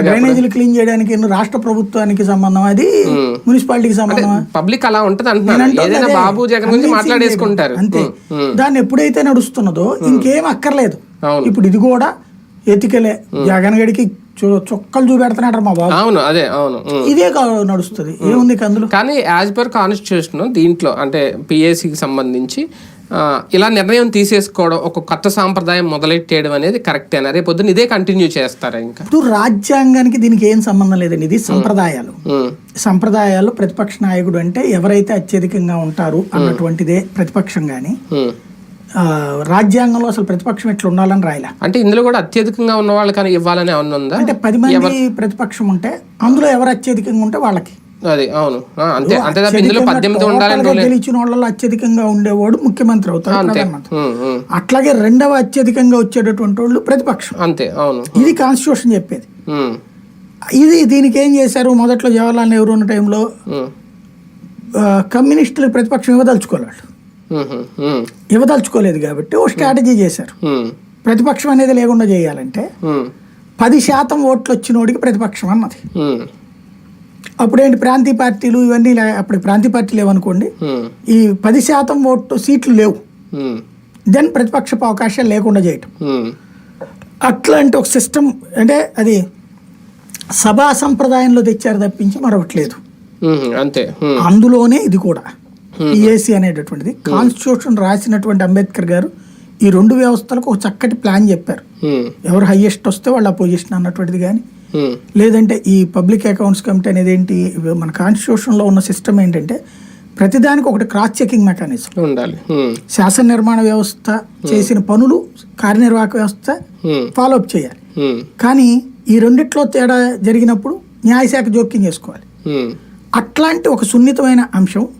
డ్రైనేజీలు క్లీన్ చేయడానికి రాష్ట్ర ప్రభుత్వానికి సంబంధం అది మున్సిపాలిటీకి సంబంధం పబ్లిక్ అలా ఉంటది బాబు జగన్ గురించి మాట్లాడేసుకుంటారు. అంతే. దాన్ని ఎప్పుడైతే నడుస్తున్నదో ఇంకేం అక్కర్లేదు. ఇప్పుడు ఇది కూడా ఎతికలే. జగన్ గడికి చుక్కలు చూపెడుతున్నాడు మా బాబు. అవును అదే అవును. ఇదే నడుస్తుంది. ఏముంది అందులో? కానీ యాజ్ పర్ కాన్స్టిట్యూషన్ దీంట్లో అంటే పిఏసికి సంబంధించి ఇలా నిర్ణయం తీసేసుకోవడం ఒక కొత్త సాంప్రదాయం మొదలెట్టేయడం అనేది కరెక్టేనా రేపు పొద్దున్న ఇదే కంటిన్యూ చేస్తారా ఇంకా? ఇప్పుడు రాజ్యాంగానికి దీనికి ఏం సంబంధం లేదండి. ఇది సంప్రదాయాలు. సంప్రదాయాలు ప్రతిపక్ష నాయకుడు అంటే ఎవరైతే అత్యధికంగా ఉంటారు అన్నటువంటిదే ప్రతిపక్షం కానీ. రాజ్యాంగంలో అసలు ప్రతిపక్షం ఎట్లా ఉండాలని రాయలే? అంటే ఇందులో కూడా అత్యధికంగా ఉన్న వాళ్ళకని ఇవ్వాలని ఏమన్నా ఉందా? అంటే పది మంది ప్రతిపక్షం ఉంటే అందులో ఎవరు అత్యధికంగా ఉంటే వాళ్ళకి. అది అవును. అంతే అంతే తప్ప ఇందులో పద్దెనిమిది ఉండాలని గెలిచిన వాళ్ళలో అత్యధికంగా ఉండేవాడు ముఖ్యమంత్రి అవుతాడు అంతే. అట్లాగే రెండవ అత్యధికంగా వచ్చేటటువంటి వాళ్ళు ప్రతిపక్షం. అంతే అవును. ఇది కాన్స్టిట్యూషన్ చెప్పేది. ఇది దీనికి ఏం చేశారు? మొదట్లో జవహర్లాల్ నెహ్రూ ఉన్న టైంలో కమ్యూనిస్టులకు ప్రతిపక్షం ఇవ్వదలుచుకోవాలి ఇవ్వదలుచుకోలేదు కాబట్టి ఓ స్ట్రాటజీ చేశారు. ప్రతిపక్షం అనేది లేకుండా చేయాలంటే పది శాతం ఓట్లు వచ్చినోడికి ప్రతిపక్షం అన్నది. అప్పుడేంటి ప్రాంతీయ పార్టీలు ఇవన్నీ అప్పుడు ప్రాంతీయ పార్టీలు లేవనుకోండి ఈ పది శాతం ఓటు సీట్లు లేవు. దెన్ ప్రతిపక్షపు అవకాశాలు లేకుండా చేయటం. అట్లాంటి ఒక సిస్టమ్ అంటే అది సభా సంప్రదాయంలో తెచ్చారు తప్పించి మరొకటి లేదు. అంతే. అందులోనే ఇది కూడా. ఈఏసీ అనేటటువంటిది. కాన్స్టిట్యూషన్ రాసినటువంటి అంబేద్కర్ గారు ఈ రెండు వ్యవస్థలకు ఒక చక్కటి ప్లాన్ చెప్పారు. ఉమ్, ఎవరు హైయెస్ట్ వస్తే వాళ్ళ పొజిషన్ అన్నటువంటిది కానీ లేదంటే ఈ పబ్లిక్ అకౌంట్స్ కమిటీ అనేది ఏంటి? మన కాన్స్టిట్యూషన్లో ఉన్న సిస్టమ్ ఏంటంటే ప్రతిదానికి ఒకటి క్రాస్ చెకింగ్ మెకానిజం ఉండాలి. శాసన నిర్మాణ వ్యవస్థ చేసిన పనులు కార్యనిర్వాహక వ్యవస్థ ఫాలో అప్ చేయాలి. కానీ ఈ రెండిట్లో తేడా జరిగినప్పుడు న్యాయశాఖ జోక్యం చేసుకోవాలి. అట్లాంటి ఒక సున్నితమైన అంశం